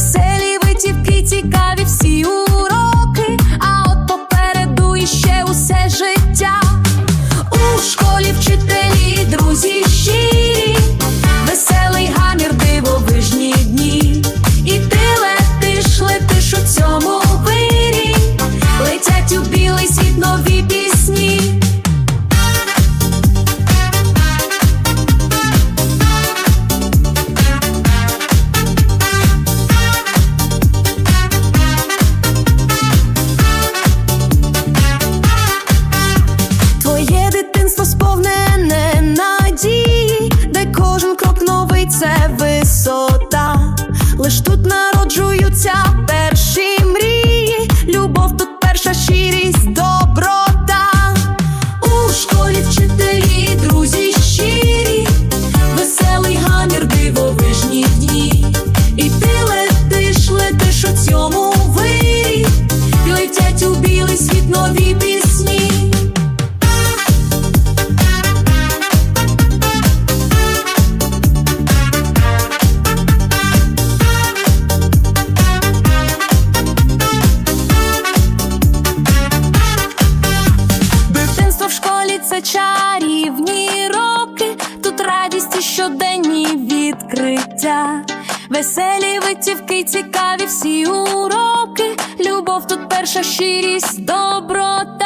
веселі витівки, цікаві всі уроки, а от попереду іще усе життя. У школі вчителі, друзі. лиш тут народжуються. чарівні роки, тут радість і щоденні відкриття, веселі витівки, цікаві всі уроки. Любов тут перша щирість, доброта.